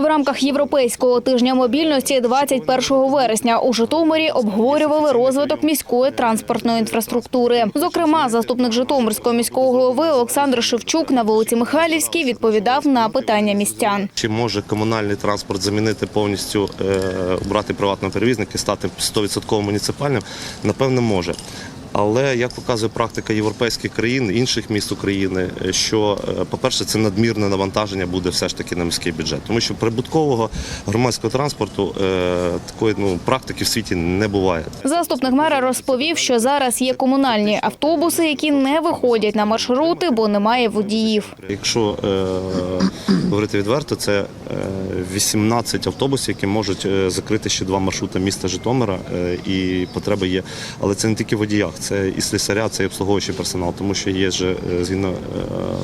В рамках європейського тижня мобільності 21 вересня у Житомирі обговорювали розвиток міської транспортної інфраструктури. Зокрема, заступник Житомирського міського голови Олександр Шевчук на вулиці Михайлівській відповідав на питання містян. Чи може комунальний транспорт замінити повністю, е, брати приватного перевізника і стати 100% муніципальним? Напевно, може. Але як показує практика європейських країн, інших міст України, е, що, е, по-перше, це надмірне навантаження буде все ж таки на міський бюджет, тому що прибуткового громадського транспорту е, такої ну, практики в світі не буває. Заступник мера розповів, що зараз є комунальні автобуси, які не виходять на маршрути, бо немає водіїв. Якщо е, говорити відверто, це е, 18 автобусів, які можуть закрити ще два маршрути міста Житомира, і потреба є. Але це не тільки водіях, це і слісаря, це і обслуговуючий персонал, тому що є ж е, згідно е,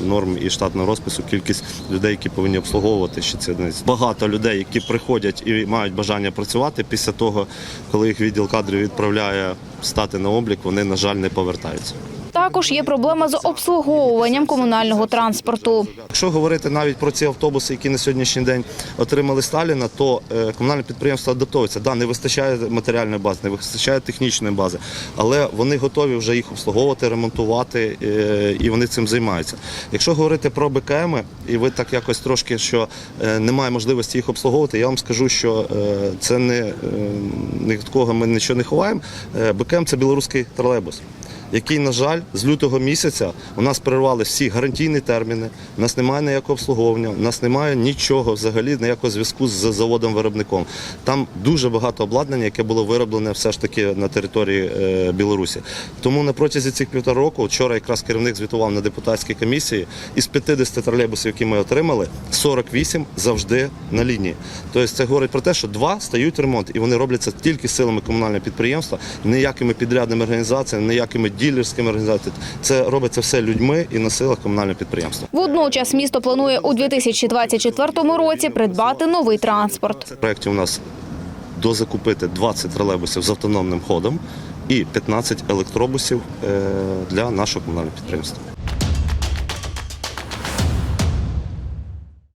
норм і штатного розпису кількість людей, які повинні обслуговувати ще це. Багато людей, які приходять і мають бажання працювати після того, коли їх відділ кадрів відправляє стати на облік, вони на жаль не повертаються. Також є проблема з обслуговуванням комунального транспорту. Якщо говорити навіть про ці автобуси, які на сьогоднішній день отримали Сталіна, то е, комунальне підприємство адаптується. Да, не вистачає матеріальної бази, не вистачає технічної бази, але вони готові вже їх обслуговувати, ремонтувати е, і вони цим займаються. Якщо говорити про БКМ, і ви так якось трошки, що е, немає можливості їх обслуговувати, я вам скажу, що це не від кого ми нічого не ховаємо. БКМ це білоруський тролейбус який, на жаль, з лютого місяця у нас перервали всі гарантійні терміни, у нас немає ніякого обслуговування, у нас немає нічого взагалі, ніякого зв'язку з заводом-виробником. Там дуже багато обладнання, яке було вироблене все ж таки на території е, Білорусі. Тому на протязі цих півтора року, вчора якраз керівник звітував на депутатській комісії, із 50 тролейбусів, які ми отримали, 48 завжди на лінії. Тобто це говорить про те, що два стають ремонт, і вони робляться тільки силами комунального підприємства, ніякими підрядними організаціями, ніякими ділерськими організаціями. Це робиться все людьми і на силах комунального підприємства. Водночас місто планує у 2024 році придбати новий транспорт. В проєкті у нас дозакупити 20 тролейбусів з автономним ходом і 15 електробусів е, для нашого комунального підприємства.